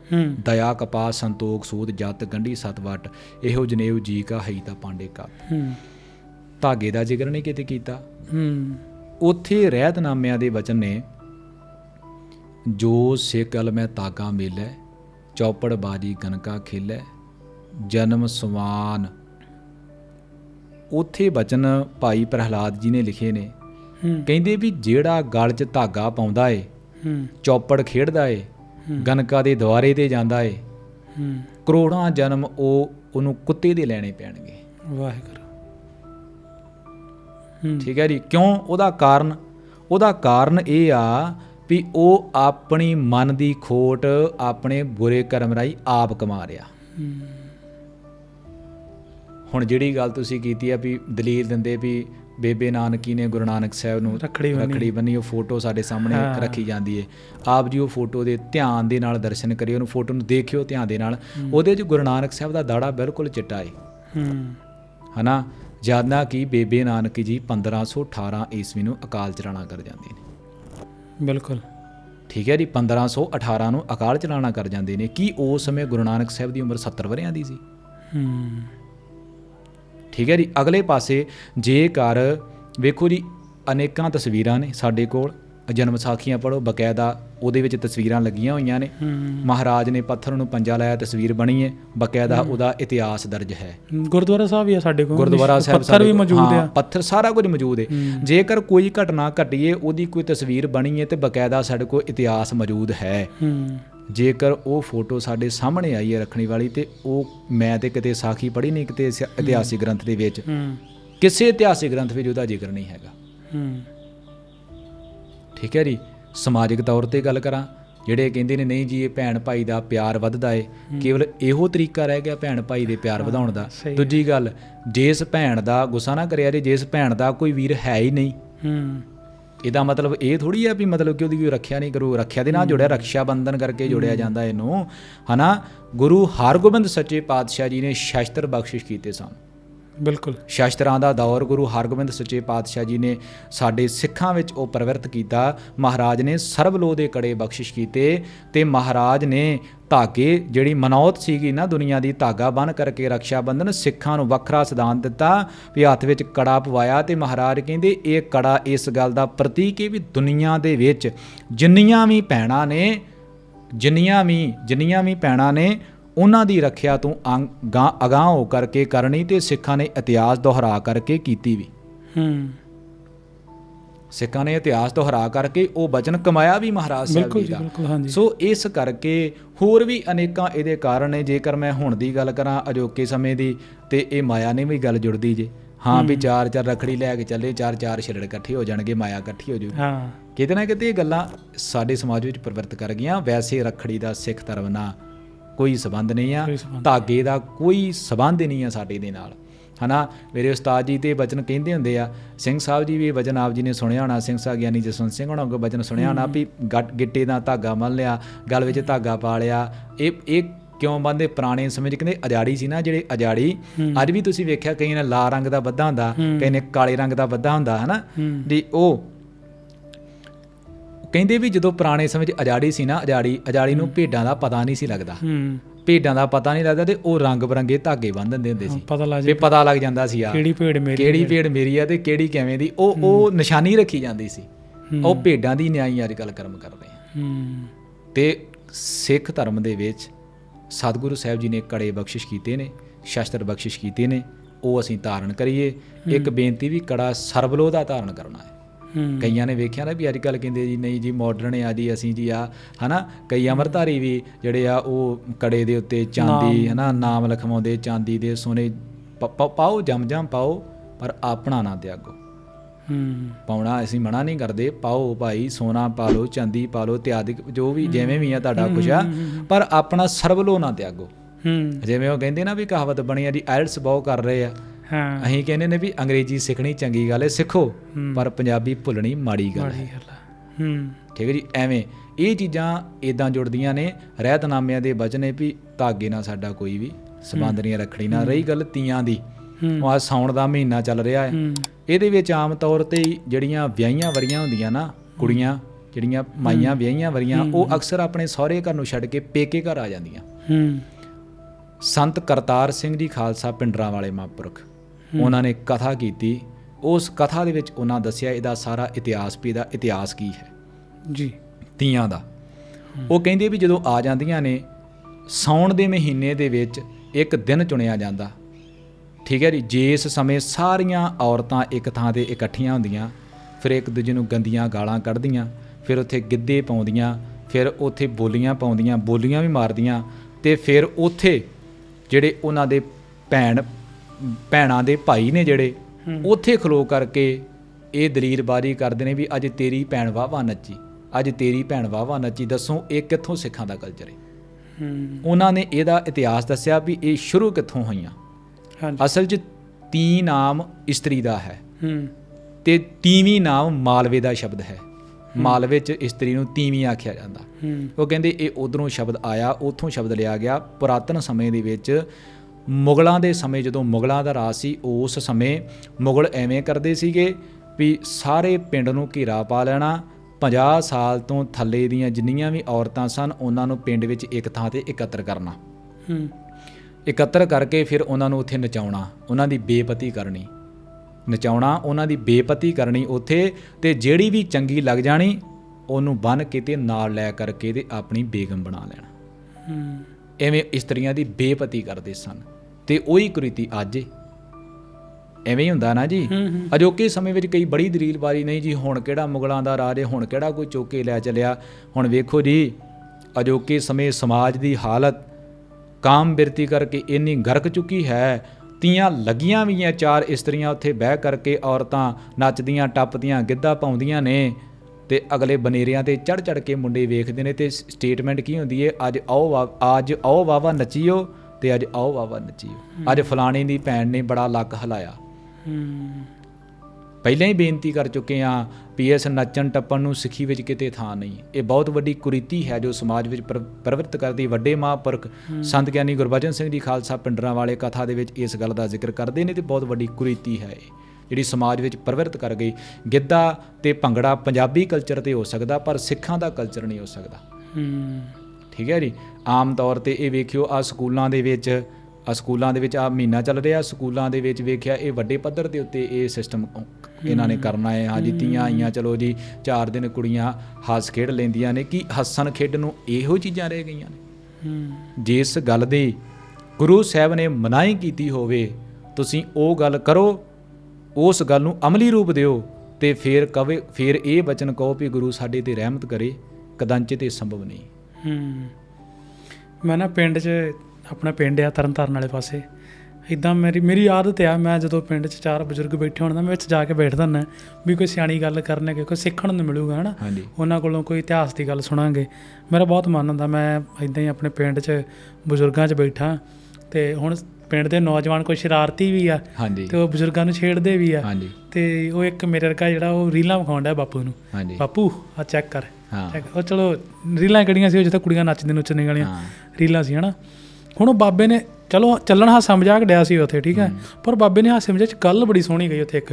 ਦਇਆ ਕਪਾ ਸੰਤੋਖ ਸੂਦ ਜਤ ਗੰਢੀ ਸਤਵਟ ਇਹੋ ਜਨੇਊ ਜੀ ਕਾ ਹੈ ਤਾਂ ਪਾਂਡੇ ਕਾ। ਧਾਗੇ ਦਾ ਜ਼ਿਕਰ ਨਹੀਂ ਕਿਤੇ ਕੀਤਾ। ਉੱਥੇ ਰਹਿਤਨਾਮਿਆਂ ਦੇ ਵਚਨ ਨੇ ਜੋ ਸਿੱਖ ਅਲ ਮੈਂ ਤਾਗਾ ਮੇਲੇ ਚੌਪੜ ਬਾਜੀ ਕਨਕਾ ਖੇਲੇ ਜਨਮ ਸਵਾਨ। ਉੱਥੇ ਬਚਨ ਭਾਈ ਪ੍ਰਹਲਾਦ ਜੀ ਨੇ ਲਿਖੇ ਨੇ ਕਹਿੰਦੇ ਵੀ ਜਿਹੜਾ ਗਲ 'ਚ ਧਾਗਾ ਪਾਉਂਦਾ ਏ ਚੌਪੜ ਖੇਡਦਾ ਏ ਗਨਕਾ ਦੇ ਦੁਆਰੇ ਤੇ ਜਾਂਦਾ ਏ ਕਰੋੜਾਂ ਜਨਮ ਉਹ ਉਹਨੂੰ ਕੁੱਤੇ ਦੇ ਲੈਣੇ ਪੈਣਗੇ। ਵਾਹਿਗੁਰੂ। ਠੀਕ ਹੈ ਜੀ ਕਿਉਂ? ਉਹਦਾ ਕਾਰਨ ਉਹਦਾ ਕਾਰਨ ਇਹ ਆ ਵੀ ਉਹ ਆਪਣੀ ਮਨ ਦੀ ਖੋਟ ਆਪਣੇ ਬੁਰੇ ਕਰਮ ਰਾਈ ਆਪ ਕਮਾ ਰਿਹਾ। ਹੁਣ ਜਿਹੜੀ ਗੱਲ ਤੁਸੀਂ ਕੀਤੀ ਆ ਵੀ ਦਲੀਲ ਦਿੰਦੇ ਵੀ ਬੇਬੇ ਨਾਨਕੀ ਨੇ ਗੁਰੂ ਨਾਨਕ ਸਾਹਿਬ ਨੂੰ ਰੱਖੜੀ ਬੰਨ੍ਹੀ। ਰੱਖੜੀ ਬੰਨੀ ਉਹ ਫੋਟੋ ਸਾਡੇ ਸਾਹਮਣੇ ਹਾਂ। ਰੱਖੀ ਜਾਂਦੀ ਏ। ਆਪ ਜੀ ਉਹ ਫੋਟੋ ਦੇ ਧਿਆਨ ਦੇ ਨਾਲ ਦਰਸ਼ਨ ਕਰਿਓ ਉਹਨੂੰ ਫੋਟੋ ਨੂੰ ਦੇਖਿਓ ਧਿਆਨ ਦੇ ਨਾਲ। ਉਹਦੇ 'ਚ ਗੁਰੂ ਨਾਨਕ ਸਾਹਿਬ ਦਾ ਦਾੜਾ ਬਿਲਕੁਲ ਚਿੱਟਾ ਏ। ਹੂੰ। ਹਨਾ? ਜਾਦਨਾ ਕਿ ਬੇਬੇ ਨਾਨਕ ਜੀ 1518 ਈਸਵੀ ਨੂੰ ਅਕਾਲ ਚਲਾਣਾ ਕਰ ਜਾਂਦੇ ਨੇ। ਬਿਲਕੁਲ। ਠੀਕ ਹੈ ਜੀ 1518 ਨੂੰ ਅਕਾਲ ਚਲਾਣਾ ਕਰ ਜਾਂਦੇ ਨੇ। ਕੀ ਉਸ ਸਮੇਂ ਗੁਰੂ ਨਾਨਕ ਸਾਹਿਬ ਦੀ ਉਮਰ 70 ਵਰਿਆਂ ਦੀ ਸੀ? ਹੂੰ। ਠੀਕ ਹੈ ਜੀ? ਅਗਲੇ ਪਾਸੇ ਜੇਕਰ ਵੇਖੋ ਜੀ ਅਨੇਕਾਂ ਤਸਵੀਰਾਂ ਨੇ ਸਾਡੇ ਕੋਲ। ਜਨਮ ਸਾਖੀਆਂ ਪੜੋ ਬਕਾਇਦਾ ਉਹਦੇ ਵਿੱਚ ਤਸਵੀਰਾਂ ਲੱਗੀਆਂ ਹੋਈਆਂ ਨੇ। ਮਹਾਰਾਜ ਨੇ ਪੱਥਰ ਨੂੰ ਪੰਜਾ ਲਾਇਆ ਤਸਵੀਰ ਬਣੀ ਹੈ। ਬਕਾਇਦਾ ਉਹਦਾ ਇਤਿਹਾਸ ਦਰਜ ਹੈ। ਗੁਰਦੁਆਰਾ ਸਾਹਿਬ ਵੀ ਆ ਸਾਡੇ ਕੋਲ। ਗੁਰਦੁਆਰਾ ਸਾਹਿਬ ਪੱਥਰ ਵੀ ਮੌਜੂਦ ਹਾਂ, ਆ। ਪੱਥਰ ਸਾਰਾ ਕੁਝ ਮੌਜੂਦ ਹੈ। ਜੇਕਰ ਕੋਈ ਘਟਨਾ ਘਟੀਏ ਉਹਦੀ ਕੋਈ ਤਸਵੀਰ ਬਣੀ ਹੈ ਤੇ ਬਕਾਇਦਾ ਸਾਡੇ ਕੋਲ ਇਤਿਹਾਸ ਮੌਜੂਦ ਹੂੰ। ਜੇਕਰ ਉਹ ਫੋਟੋ ਸਾਡੇ ਸਾਹਮਣੇ ਆਈ ਹੈ ਰੱਖਣੀ ਵਾਲੀ ਤੇ ਉਹ ਮੈਂ ਤੇ ਕਿਤੇ ਸਾਖੀ ਪੜ੍ਹੀ ਨਹੀਂ ਕਿਤੇ ਇਸ ਇਤਿਹਾਸਿਕ ਗ੍ਰੰਥ ਦੇ ਵਿੱਚ। ਕਿਸੇ ਇਤਿਹਾਸਿਕ ਗ੍ਰੰਥ ਵਿੱਚ ਉਹਦਾ ਜ਼ਿਕਰ ਨਹੀਂ ਹੈਗਾ। ਠੀਕ ਹੈ ਜੀ? ਸਮਾਜਿਕ ਤੌਰ ਤੇ ਗੱਲ ਕਰਾਂ ਜਿਹੜੇ ਕਹਿੰਦੇ ਨੇ ਨਹੀਂ ਜੀ ਇਹ ਭੈਣ ਭਾਈ ਦਾ ਪਿਆਰ ਵੱਧਦਾ ਏ। ਕੇਵਲ ਇਹੋ ਤਰੀਕਾ ਰਹਿ ਗਿਆ ਭੈਣ ਭਾਈ ਦੇ ਪਿਆਰ ਵਧਾਉਣ ਦਾ। ਦੂਜੀ ਗੱਲ ਜਿਸ ਭੈਣ ਦਾ ਗੁੱਸਾ ਨਾ ਕਰਿਆ ਜੇ ਜਿਸ ਭੈਣ ਦਾ ਕੋਈ ਵੀਰ ਹੈ ਹੀ ਨਹੀਂ। ਹੂੰ। ਇਹਦਾ ਮਤਲਬ ਇਹ ਥੋੜੀ ਆ ਵੀ ਮਤਲਬ ਕਿ ਉਹਦੀ ਕੋਈ ਰੱਖਿਆ ਨਹੀਂ ਕਰੂ ਰੱਖਿਆ ਦੇ ਨਾਲ ਜੁੜਿਆ ਰੱਖਿਆ ਬੰਧਨ ਕਰਕੇ ਜੋੜਿਆ ਜਾਂਦਾ ਇਹਨੂੰ। ਹਨਾ? ਗੁਰੂ ਹਰਗੋਬਿੰਦ ਸੱਚੇ ਪਾਤਸ਼ਾਹ ਜੀ ਨੇ ਸ਼ਸਤਰ ਬਖਸ਼ਿਸ਼ ਕੀਤੇ ਸਨ। ਬਿਲਕੁਲ। ਸ਼ਾਸਤਰਾਂ ਦਾ ਦੌਰ ਗੁਰੂ ਹਰਗੋਬਿੰਦ ਸੱਚੇ ਪਾਤਸ਼ਾਹ ਜੀ ਨੇ ਸਾਡੇ ਸਿੱਖਾਂ ਵਿੱਚ ਉਹ ਪ੍ਰਵਿਰਤ ਕੀਤਾ। ਮਹਾਰਾਜ ਨੇ ਸਰਬਲੋਹ ਦੇ ਕੜੇ ਬਖਸ਼ਿਸ਼ ਕੀਤੇ ਤੇ ਮਹਾਰਾਜ ਨੇ ਧਾਗੇ ਜਿਹੜੀ ਮਨੌਤ ਸੀਗੀ ਨਾ ਦੁਨੀਆ ਦੀ, ਧਾਗਾ ਬੰਨ ਕਰਕੇ ਰੱਖਿਆ ਬੰਧਨ ਸਿੱਖਾਂ ਨੂੰ ਵੱਖਰਾ ਸਿਧਾਂਤ ਦਿੱਤਾ, ਵੀ ਹੱਥ ਵਿੱਚ ਕੜਾ ਪਵਾਇਆ ਤੇ ਮਹਾਰਾਜ ਕਹਿੰਦੇ, ਇਹ ਕੜਾ ਇਸ ਗੱਲ ਦਾ ਪ੍ਰਤੀਕ ਹੈ ਵੀ ਦੁਨੀਆ ਦੇ ਵਿੱਚ ਜਿੰਨੀਆਂ ਵੀ ਭੈਣਾਂ ਨੇ, ਜਿੰਨੀਆਂ ਵੀ ਜਿੰਨੀਆਂ ਵੀ ਭੈਣਾਂ ਨੇ ਉਹਨਾਂ ਦੀ ਰੱਖਿਆ ਤੋਂ ਅਗਾਂਹ ਹੋ ਕਰਕੇ ਕਰਨੀ ਤੇ ਸਿੱਖਾਂ ਨੇ ਇਤਿਹਾਸ ਦੁਹਰਾ ਕਰਕੇ ਕੀਤੀ ਵੀ। ਹੂੰ। ਸਿੱਖਾਂ ਨੇ ਇਤਿਹਾਸ ਦੁਹਰਾ ਕਰਕੇ ਉਹ ਬਚਨ ਕਮਾਇਆ ਵੀ ਮਹਾਰਾਜ ਸਾਹਿਬ ਜੀ ਦਾ। ਸੋ ਇਸ ਕਰਕੇ ਹੋਰ ਵੀ ਅਨੇਕਾਂ ਇਹਦੇ ਕਾਰਨ ਨੇ। ਜੇਕਰ ਮੈਂ ਹੁਣ ਦੀ ਗੱਲ ਕਰਾਂ ਅਜੋਕੇ ਸਮੇਂ ਦੀ ਤੇ ਇਹ ਮਾਇਆ ਨੇ ਵੀ ਗੱਲ ਜੁੜਦੀ ਜੇ। ਹਾਂ ਵੀ ਚਾਰ ਚਾਰ ਰਖੜੀ ਲੈ ਕੇ ਚੱਲੇ ਚਾਰ ਚਾਰ ਛਿੜੜ ਇਕੱਠੇ ਹੋ ਜਾਣਗੇ ਮਾਇਆ ਇਕੱਠੀ ਹੋ ਜੂ ਹਾਂ। ਕਿਤੇ ਨਾ ਕਿਤੇ ਇਹ ਗੱਲਾਂ ਸਾਡੇ ਸਮਾਜ ਵਿੱਚ ਪ੍ਰਵਰਤ ਕਰ ਗਈਆਂ। ਵੈਸੇ ਰਖੜੀ ਦਾ ਸਿੱਖ ਧਰਮ ਨਾਲ ਕੋਈ ਸਬੰਧ ਨਹੀਂ ਆ ਧਾਗੇ ਦਾ ਕੋਈ ਸਬੰਧ ਨਹੀਂ ਆ ਸਾਡੇ ਦੇ ਨਾਲ। ਹਨਾ? ਮੇਰੇ ਉਸਤਾਦ ਜੀ ਤੇ ਬਚਨ ਕਹਿੰਦੇ ਹੁੰਦੇ ਆ ਸਿੰਘ ਸਾਹਿਬ ਜੀ ਵੀ ਬਚਨ ਆਪ ਜੀ ਨੇ ਸੁਣਿਆ ਹੋਣਾ ਸਿੰਘ ਸਾਹਿਬ ਗਿਆਨੀ ਜਸਵੰਤ ਸਿੰਘ ਹੋਣਾ ਕੋ ਬਚਨ ਸੁਣਿਆ ਹੋਣਾ ਵੀ ਗੱਟ ਗਿੱਟੇ ਦਾ ਧਾਗਾ ਮੰਨ ਲਿਆ ਗਲ ਵਿੱਚ ਧਾਗਾ ਪਾ ਲਿਆ। ਇਹ ਇਹ ਕਿਉਂ ਬੰਦੇ ਪੁਰਾਣੇ ਸਮੇਂ 'ਚ ਕਹਿੰਦੇ ਅਜਾੜੀ ਸੀ ਨਾ ਜਿਹੜੇ ਅਜਾੜੀ ਅੱਜ ਵੀ ਤੁਸੀਂ ਵੇਖਿਆ ਕਈ ਨੇ ਲਾਲ ਰੰਗ ਦਾ ਬੱਧਾ ਹੁੰਦਾ ਕਈ ਨੇ ਕਾਲੇ ਰੰਗ ਦਾ ਬੱਧਾ ਹੁੰਦਾ ਹਨਾ? ਵੀ ਉਹ ਕਹਿੰਦੇ ਵੀ ਜਦੋਂ ਪੁਰਾਣੇ ਸਮੇਂ 'ਚ ਅਜਾੜੀ ਸੀ ਨਾ ਅਜਾੜੀ ਅਜਾੜੀ ਨੂੰ ਭੇਡਾਂ ਦਾ ਪਤਾ ਨਹੀਂ ਸੀ ਲੱਗਦਾ। ਹੂੰ। ਭੇਡਾਂ ਦਾ ਪਤਾ ਨਹੀਂ ਲੱਗਦਾ ਤੇ ਉਹ ਰੰਗ ਬਰੰਗੇ ਧਾਗੇ ਬੰਨ ਦਿੰਦੇ ਹੁੰਦੇ ਸੀ। ਪਤਾ ਲੱਗ ਜੇ ਪਤਾ ਲੱਗ ਜਾਂਦਾ ਸੀ ਆ ਕਿਹੜੀ ਭੇਡ ਮੇਰੀ ਕਿਹੜੀ ਭੇਡ ਮੇਰੀ ਆ ਤੇ ਕਿਹੜੀ ਕਿਵੇਂ ਦੀ ਉਹ ਉਹ ਨਿਸ਼ਾਨੀ ਰੱਖੀ ਜਾਂਦੀ ਸੀ। ਉਹ ਭੇਡਾਂ ਦੀ ਨਿਆਈ ਅੱਜ ਕੱਲ ਕਰਮ ਕਰਦੇ ਆ। ਹੂੰ। ਤੇ ਸਿੱਖ ਧਰਮ ਦੇ ਵਿੱਚ ਸਤਿਗੁਰੂ ਸਾਹਿਬ ਜੀ ਨੇ ਕੜੇ ਬਖਸ਼ਿਸ਼ ਕੀਤੇ ਨੇ ਸ਼ਸਤਰ ਬਖਸ਼ਿਸ਼ ਕੀਤੇ ਨੇ ਉਹ ਅਸੀਂ ਧਾਰਨ ਕਰੀਏ। ਇੱਕ ਬੇਨਤੀ ਵੀ ਕੜਾ ਸਰਬਲੋ ਦਾ ਧਾਰਨ ਕਰਨਾ ਹੂੰ। ਕਈਆਂ ਨੇ ਵੇਖਿਆ ਨਾ ਵੀ ਅੱਜ ਕੱਲ ਕਹਿੰਦੇ ਜੀ ਨਹੀਂ ਜੀ ਮਾਡਰਨ ਆ ਜੀ ਅਸੀਂ ਜੀ ਆ ਹਨਾ? ਕਈ ਅਮਰਧਾਰੀ ਵੀ ਜਿਹੜੇ ਆ ਉਹ ਕੜੇ ਦੇ ਉੱਤੇ ਚਾਂਦੀ ਹਨਾ ਨਾਮ ਲਿਖਵਾਉਂਦੇ ਚਾਂਦੀ ਦੇ ਸੋਨੇ ਪਾਓ ਜਮ ਜਮ ਪਾਓ ਪਰ ਆਪਣਾ ਨਾ ਤਿਆਗੋ। ਹੂੰ। ਪਾਉਣਾ ਅਸੀਂ ਮਨਾ ਨਹੀਂ ਕਰਦੇ ਪਾਓ ਭਾਈ ਸੋਨਾ ਪਾ ਲਓ ਚਾਂਦੀ ਪਾ ਲਓ ਇਤਿਆਦਿਕ ਜੋ ਵੀ ਜਿਵੇਂ ਵੀ ਆ ਤੁਹਾਡਾ ਕੁਛ ਆ ਪਰ ਆਪਣਾ ਸਰਬਲੋ ਨਾ ਤਿਆਗੋ। ਹੂੰ। ਜਿਵੇਂ ਉਹ ਕਹਿੰਦੇ ਨਾ ਵੀ ਕਹਾਵਤ ਬਣੀ ਆ ਜੀ ਆਇਲਸ ਬਹੁਤ ਕਰ ਰਹੇ ਆ। ਹਾਂ। ਅਸੀਂ ਕਹਿੰਦੇ ਨੇ ਵੀ ਅੰਗਰੇਜ਼ੀ ਸਿੱਖਣੀ ਚੰਗੀ ਗੱਲ ਹੈ ਸਿੱਖੋ। ਪਰ ਪੰਜਾਬੀ ਭੁੱਲਣੀ ਮਾੜੀ ਗੱਲ ਹੈ। ਹੂੰ। ਠੀਕ ਹੈ ਜੀ ਐਵੇਂ ਇਹ ਚੀਜ਼ਾਂ ਇਦਾਂ ਜੁੜਦੀਆਂ ਨੇ ਰਹਿਤਨਾਮਿਆਂ ਦੇ ਬਚਨੇ ਵੀ ਧਾਗੇ ਨਾਲ ਸਾਡਾ ਕੋਈ ਵੀ ਸਬੰਧ ਨਹੀਂ ਰੱਖਣੀ ਨਾ ਰਹੀ ਗੱਲ ਤੀਆਂ ਦੀ। ਹੂੰ। ਉਹ ਆ ਸਾਉਣ ਦਾ ਮਹੀਨਾ ਚੱਲ ਰਿਹਾ ਹੈ। ਇਹਦੇ ਵਿੱਚ ਆਮ ਤੌਰ ਤੇ ਜਿਹੜੀਆਂ ਵਿਆਹੀਆਂ ਵਰੀਆਂ ਹੁੰਦੀਆਂ ਨਾ ਕੁੜੀਆਂ ਜਿਹੜੀਆਂ ਮਾਈਆਂ ਵਿਆਹੀਆਂ ਵਰੀਆਂ ਉਹ ਅਕਸਰ ਆਪਣੇ ਸਹੁਰੇ ਘਰ ਨੂੰ ਛੱਡ ਕੇ ਪੇਕੇ ਘਰ ਆ ਜਾਂਦੀਆਂ। ਹੂੰ। ਸੰਤ ਕਰਤਾਰ ਸਿੰਘ ਜੀ ਖਾਲਸਾ ਪਿੰਡਰਾਂ ਵਾਲੇ ਮਹਾਂਪੁਰਖ। ਉਹਨਾਂ ਨੇ ਕਥਾ ਕੀਤੀ। ਉਸ ਕਥਾ ਦੇ ਵਿੱਚ ਉਹਨਾਂ ਦੱਸਿਆ ਇਹਦਾ ਸਾਰਾ ਇਤਿਹਾਸ ਵੀ ਇਹਦਾ ਇਤਿਹਾਸ ਕੀ ਹੈ? ਜੀ। ਤੀਆਂ ਦਾ। ਉਹ ਕਹਿੰਦੇ ਵੀ ਜਦੋਂ ਆ ਜਾਂਦੀਆਂ ਨੇ ਸਾਉਣ ਦੇ ਮਹੀਨੇ ਦੇ ਵਿੱਚ ਇੱਕ ਦਿਨ ਚੁਣਿਆ ਜਾਂਦਾ। ਠੀਕ ਹੈ ਜੀ? ਜਿਸ ਸਮੇਂ ਸਾਰੀਆਂ ਔਰਤਾਂ ਇੱਕ ਥਾਂ ਤੇ ਇਕੱਠੀਆਂ ਹੁੰਦੀਆਂ ਫਿਰ ਇੱਕ ਦੂਜੇ ਨੂੰ ਗੰਦੀਆਂ ਗਾਲਾਂ ਕੱਢਦੀਆਂ ਫਿਰ ਉੱਥੇ ਗਿੱਧੇ ਪਾਉਂਦੀਆਂ ਫਿਰ ਉੱਥੇ ਬੋਲੀਆਂ ਪਾਉਂਦੀਆਂ ਬੋਲੀਆਂ ਵੀ ਮਾਰਦੀਆਂ ਤੇ ਫਿਰ ਉੱਥੇ ਜਿਹੜੇ ਉਹਨਾਂ ਦੇ ਭੈਣ ਭੈਣਾਂ ਦੇ ਭਾਈ ਨੇ ਜਿਹੜੇ ਉੱਥੇ ਖਲੋ ਕਰਕੇ ਇਹ ਦਲੀਲਬਾਜ਼ੀ ਕਰਦੇ ਨੇ ਵੀ ਅੱਜ ਤੇਰੀ ਭੈਣ ਵਾਵਾ ਨੱਚੀ ਅੱਜ ਤੇਰੀ ਭੈਣ ਵਾਵਾ ਨੱਚੀ ਦੱਸੋ ਇਹ ਕਿੱਥੋਂ ਸਿੱਖਾਂ ਦਾ ਕਲਚਰ ਹੈ। ਉਹਨਾਂ ਨੇ ਇਹਦਾ ਇਤਿਹਾਸ ਦੱਸਿਆ ਵੀ ਇਹ ਸ਼ੁਰੂ ਕਿੱਥੋਂ ਹੋਈਆਂ? ਅਸਲ 'ਚ ਤੀ ਨਾਮ ਇਸਤਰੀ ਦਾ ਹੈ ਤੇ ਤੀਵੀਂ ਨਾਮ ਮਾਲਵੇ ਦਾ ਸ਼ਬਦ ਹੈ। ਮਾਲਵੇ 'ਚ ਇਸਤਰੀ ਨੂੰ ਤੀਵੀਂ ਆਖਿਆ ਜਾਂਦਾ। ਉਹ ਕਹਿੰਦੇ ਇਹ ਉਧਰੋਂ ਸ਼ਬਦ ਆਇਆ ਉਥੋਂ ਸ਼ਬਦ ਲਿਆ ਗਿਆ। ਪੁਰਾਤਨ ਸਮੇਂ ਦੇ ਵਿੱਚ ਮੁਗਲਾਂ ਦੇ ਸਮੇਂ ਜਦੋਂ ਮੁਗਲਾਂ ਦਾ ਰਾਜ ਸੀ ਉਸ ਸਮੇਂ ਮੁਗਲ ਐਵੇਂ ਕਰਦੇ ਸੀਗੇ ਵੀ ਸਾਰੇ ਪਿੰਡ ਨੂੰ ਘੇਰਾ ਪਾ ਲੈਣਾ। 50 ਸਾਲ ਤੋਂ ਥੱਲੇ ਦੀਆਂ ਜਿੰਨੀਆਂ ਵੀ ਔਰਤਾਂ ਸਨ ਉਹਨਾਂ ਨੂੰ ਪਿੰਡ ਵਿੱਚ ਇੱਕ ਥਾਂ ਤੇ ਇਕੱਤਰ ਕਰਨਾ। ਹੂੰ। ਇਕੱਤਰ ਕਰਕੇ ਫਿਰ ਉਹਨਾਂ ਨੂੰ ਉੱਥੇ ਨਚਾਉਣਾ ਉਹਨਾਂ ਦੀ ਬੇਪਤੀ ਕਰਨੀ। ਨਚਾਉਣਾ ਉਹਨਾਂ ਦੀ ਬੇਪਤੀ ਕਰਨੀ ਉੱਥੇ ਤੇ ਜਿਹੜੀ ਵੀ ਚੰਗੀ ਲੱਗ ਜਾਣੀ ਉਹਨੂੰ ਬੰਨ ਕੇ ਤੇ ਨਾਲ ਲੈ ਕਰਕੇ ਤੇ ਆਪਣੀ ਬੇਗਮ ਬਣਾ ਲੈਣਾ। ਹੂੰ। ਐਵੇਂ ਇਸਤਰੀਆਂ ਦੀ ਬੇਪਤੀ ਕਰਦੇ ਸਨ ਤੇ ਉਹੀ ਕੁਰੀਤੀ ਅੱਜ। ਐਵੇਂ ਹੀ ਹੁੰਦਾ ਨਾ ਜੀ। ਅਜੋਕੇ ਸਮੇਂ ਵਿੱਚ ਕਈ ਬੜੀ ਦਲੀਲਬਾਜ਼ੀ ਨਹੀਂ ਜੀ ਹੁਣ ਕਿਹੜਾ ਮੁਗਲਾਂ ਦਾ ਰਾਜ ਹੈ ਹੁਣ ਕਿਹੜਾ ਕੋਈ ਚੋਕੇ ਲੈ ਚੱਲਿਆ। ਹੁਣ ਵੇਖੋ ਜੀ ਅਜੋਕੇ ਸਮੇਂ ਸਮਾਜ ਦੀ ਹਾਲਤ ਕਾਮ ਬਿਰਤੀ ਕਰਕੇ ਇੰਨੀ ਗਰਕ ਚੁੱਕੀ ਹੈ। ਤੀਆਂ ਲੱਗੀਆਂ ਵੀ ਐ ਚਾਰ ਇਸਤਰੀਆਂ ਉੱਥੇ ਬਹਿ ਕਰਕੇ ਔਰਤਾਂ ਨੱਚਦੀਆਂ ਟੱਪਦੀਆਂ ਗਿੱਧਾ ਪਾਉਂਦੀਆਂ ਨੇ। ਤੇ ਅਗਲੇ ਬਨੇਰਿਆਂ ਤੇ ਚੜ ਚੜ ਕੇ ਮੁੰਡੇ ਵੇਖਦੇ ਨੇ ਤੇ ਸਟੇਟਮੈਂਟ ਕੀ ਹੁੰਦੀ ਏ? ਅੱਜ ਆਓ ਅੱਜ ਆਓ ਵਾਵਾ ਨੱਚੀਓ ਤੇ ਅੱਜ ਆਓ ਵਾਵਾ ਨੱਚੀਓ। ਅੱਜ ਫਲਾਣੇ ਦੀ ਭੈਣ ਨੇ ਬੜਾ ਲੱਕ ਹਲਾਇਆ। ਹੂੰ। ਪਹਿਲਾਂ ਹੀ ਬੇਨਤੀ ਕਰ ਚੁੱਕੇ ਵੀ ਇਸ ਨੱਚਣ ਟੱਪਣ ਨੂੰ ਸਿੱਖੀ ਵਿੱਚ ਕਿਤੇ ਥਾਂ ਨਹੀਂ। ਇਹ ਬਹੁਤ ਵੱਡੀ ਕੁਰੀਤੀ ਹੈ ਜੋ ਸਮਾਜ ਵਿੱਚ ਪਰ- ਪ੍ਰਵਿਰਤ ਕਰਦੀ ਵੱਡੇ ਮਹਾਂਪੁਰਖ ਸੰਤ ਗਿਆਨੀ ਗੁਰਬਚਨ ਸਿੰਘ ਜੀ ਖਾਲਸਾ ਪਿੰਡਰਾਂ ਵਾਲੇ ਕਥਾ ਦੇ ਵਿੱਚ ਇਸ ਗੱਲ ਦਾ ਜ਼ਿਕਰ ਕਰਦੇ ਨੇ ਤੇ ਬਹੁਤ ਵੱਡੀ ਕੁਰੀਤੀ ਹੈ ਇਹ। ਜਿਹੜੀ ਸਮਾਜ ਵਿੱਚ ਪ੍ਰਵਿਰਤ ਕਰ ਗਈ। ਗਿੱਧਾ ਤੇ ਭੰਗੜਾ ਪੰਜਾਬੀ ਕਲਚਰ ਤੇ ਹੋ ਸਕਦਾ ਪਰ ਸਿੱਖਾਂ ਦਾ ਕਲਚਰ ਨਹੀਂ ਹੋ ਸਕਦਾ। ਹੂੰ। ਠੀਕ ਹੈ ਜੀ? ਆਮ ਤੌਰ ਤੇ ਇਹ ਵੇਖਿਓ ਆ ਸਕੂਲਾਂ ਦੇ ਵਿੱਚ ਆ ਸਕੂਲਾਂ ਦੇ ਵਿੱਚ ਆ ਮਹੀਨਾ ਚੱਲ ਰਿਹਾ ਸਕੂਲਾਂ ਦੇ ਵਿੱਚ ਵੇਖਿਆ ਇਹ ਵੱਡੇ ਪੱਧਰ ਦੇ ਉੱਤੇ ਇਹ ਸਿਸਟਮ ਇਹਨਾਂ ਨੇ ਕਰਨਾ ਹੈ। ਹਾਂ ਜੀ ਤੀਆਂ ਆਈਆਂ ਚਲੋ ਜੀ ਚਾਰ ਦਿਨ ਕੁੜੀਆਂ ਹੱਸ ਖੇਡ ਲੈਂਦੀਆਂ ਨੇ ਕਿ ਹੱਸਣ ਖੇਡ ਨੂੰ ਇਹੋ ਚੀਜ਼ਾਂ ਰਹਿ ਗਈਆਂ ਨੇ? ਹੂੰ। ਜਿਸ ਗੱਲ ਦੀ ਗੁਰੂ ਸਾਹਿਬ ਨੇ ਮਨਾਹੀ ਕੀਤੀ ਹੋਵੇ ਤੁਸੀਂ ਉਹ ਗੱਲ ਕਰੋ ਉਸ ਗੱਲ ਨੂੰ ਅਮਲੀ ਰੂਪ ਦਿਓ ਤੇ ਫਿਰ ਕਵੇ ਫਿਰ ਇਹ ਬਚਨ ਕਹੋ ਵੀ ਗੁਰੂ ਸਾਡੇ ਤੇ ਰਹਿਮਤ ਕਰੇ ਕਦਾਂਚਿਤ ਇਹ ਸੰਭਵ ਨਹੀਂ। ਹੂੰ। ਮੈਂ ਨਾ ਪਿੰਡ 'ਚ ਆਪਣਾ ਪਿੰਡ ਆ ਤਰਨਤਾਰਨ ਵਾਲੇ ਪਾਸੇ। ਇਦਾਂ ਮੇਰੀ ਮੇਰੀ ਆਦਤ ਆ ਮੈਂ ਜਦੋਂ ਪਿੰਡ 'ਚ ਚਾਰ ਬਜ਼ੁਰਗ ਬੈਠੇ ਹੋਣ ਨਾ ਮੈਂ ਵਿੱਚ ਜਾ ਕੇ ਬੈਠਦਾ ਹੁੰਦਾ ਵੀ ਕੋਈ ਸਿਆਣੀ ਗੱਲ ਕਰਨੇ ਕੋਈ ਸਿੱਖਣ ਨੂੰ ਮਿਲੂਗਾ ਹਨਾ? ਉਹਨਾਂ ਕੋਲੋਂ ਕੋਈ ਇਤਿਹਾਸ ਦੀ ਗੱਲ ਸੁਣਾਂਗੇ। ਮੇਰਾ ਬਹੁਤ ਮਨ ਹੁੰਦਾ ਮੈਂ ਇਦਾਂ ਹੀ ਆਪਣੇ ਪਿੰਡ 'ਚ ਬਜ਼ੁਰਗਾਂ 'ਚ ਬੈਠਾ ਤੇ ਹੁਣ ਪਿੰਡ ਦੇ ਨੌਜਵਾਨ ਕੋਈ ਸ਼ਰਾਰਤੀ ਵੀ ਆ ਹਾਂਜੀ। ਤੇ ਉਹ ਬਜ਼ੁਰਗਾਂ ਨੂੰ ਛੇੜਦੇ ਵੀ ਆ ਹਾਂਜੀ। ਤੇ ਉਹ ਇੱਕ ਮੇਰੇ ਵਰਗਾ ਜਿਹੜਾ ਉਹ ਰੀਲਾਂ ਵਿਖਾਉਂਦਾ ਬਾਪੂ ਨੂੰ। ਹਾਂਜੀ। ਬਾਪੂ ਆ ਚੈੱਕ ਕਰ। ਹਾਂ। ਚੈੱਕ ਉਹ ਚਲੋ ਰੀਲਾਂ ਕਿਹੜੀਆਂ ਸੀ ਉਹ ਜਿੱਥੇ ਕੁੜੀਆਂ ਨੱਚਦੀਆਂ ਨੁੱਚਦੀਆਂ ਵਾਲੀਆਂ ਰੀਲਾਂ ਸੀ ਹਨਾ? ਹੁਣ ਉਹ ਬਾਬੇ ਨੇ ਚਲੋ ਚੱਲਣ ਹਾਸਾ ਮਜ਼ਾਕ ਡਿਆ ਸੀ ਉੱਥੇ ਠੀਕ ਹੈ? ਪਰ ਬਾਬੇ ਨੇ ਹਾਸੇ ਮਜ਼ਾਕ ਚ ਗੱਲ ਬੜੀ ਸੋਹਣੀ ਗਈ ਉੱਥੇ ਇੱਕ।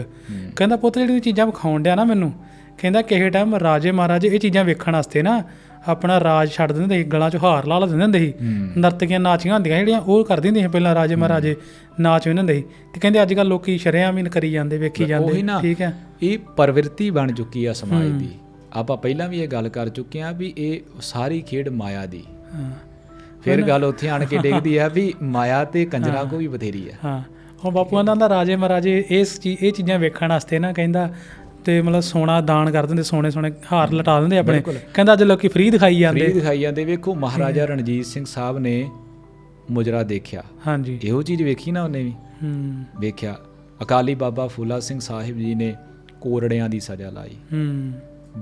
ਕਹਿੰਦਾ ਪੁੱਤ ਜਿਹੜੀਆਂ ਚੀਜ਼ਾਂ ਵਿਖਾਉਣ ਡਿਆ ਨਾ ਮੈਨੂੰ ਕਹਿੰਦਾ ਕਿਸੇ ਟਾਈਮ ਰਾਜੇ ਮਹਾਰਾਜੇ ਇਹ ਚੀਜ਼ਾਂ ਵੇਖਣ ਵਾਸਤੇ ਨਾ ਆਪਣਾ ਰਾਜ ਛੱਡ ਦਿੰਦੇ ਸੀ ਗਲਾਂ 'ਚ ਹਾਰ ਲਾ ਲਾ ਦਿੰਦੇ ਹੁੰਦੇ ਸੀ। ਨਰਤਕੀਆਂ ਨਾਚੀਆਂ ਹੁੰਦੀਆਂ ਜਿਹੜੀਆਂ ਉਹ ਕਰਦੀ ਹੁੰਦੀਆਂ ਸੀ ਪਹਿਲਾਂ ਰਾਜੇ ਮਹਾਰਾਜੇ ਨਾਚ ਵੀ ਹੁੰਦੇ ਸੀ। ਤੇ ਕਹਿੰਦੇ ਅੱਜ ਕੱਲ ਲੋਕੀ ਸ਼ਰੇਆਮ ਹੀ ਕਰੀ ਜਾਂਦੇ ਵੇਖੀ ਜਾਂਦੇ। ਠੀਕ ਹੈ। ਇਹ ਪ੍ਰਵਿਰਤੀ ਬਣ ਚੁੱਕੀ ਆ ਸਮਾਜ ਦੀ। ਆਪਾਂ ਪਹਿਲਾਂ ਵੀ ਇਹ ਗੱਲ ਕਰ ਚੁੱਕੇ ਆ ਵੀ ਇਹ ਸਾਰੀ ਖੇਡ ਮਾਇਆ ਦੀ। ਹਾਂ। ਫਿਰ ਗੱਲ ਉੱਥੇ ਆਣ ਕੇ ਡਿੱਗਦੀ ਆ ਵੀ ਮਾਇਆ ਤੇ ਕੰਜਰਾਂ ਕੋ ਵੀ ਬਥੇਰੀ ਆ। ਹਾਂ। ਹੁਣ ਬਾਪੂ ਕਹਿੰਦਾ ਹੁੰਦਾ ਰਾਜੇ ਮਹਾਰਾਜੇ ਇਸ ਚੀ ਇਹ ਚੀਜ਼ਾਂ ਵੇਖਣ ਵਾਸਤੇ ਨਾ ਕਹਿੰਦਾ ਤੇ ਮਤਲਬ ਸੋਨਾ ਦਾਨ ਕਰ ਦਿੰਦੇ ਸੋਨੇ ਸੋਨੇ ਹਾਰ ਲਟਾ ਦਿੰਦੇ ਆਪਣੇ। ਕਹਿੰਦਾ ਅੱਜ ਲੋਕੀ ਫ੍ਰੀ ਦਿਖਾਈ ਫਰੀ ਜਾਂਦੇ ਦਿਖਾਈ ਜਾਂਦੇ। ਵੇਖੋ ਮਹਾਰਾਜਾ ਰਣਜੀਤ ਸਿੰਘ ਸਾਹਿਬ ਨੇ ਮੁਜਰਾ ਦੇਖਿਆ। ਹਾਂਜੀ। ਇਹੋ ਚੀਜ਼ ਵੇਖੀ ਨਾ ਉਹਨੇ ਵੀ? ਹੂੰ। ਵੇਖਿਆ। ਅਕਾਲੀ ਬਾਬਾ ਫੂਲਾ ਸਿੰਘ ਸਾਹਿਬ ਜੀ ਨੇ ਕੋਰੜਿਆਂ ਦੀ ਸਜ਼ਾ ਲਾਈ। ਹੂੰ।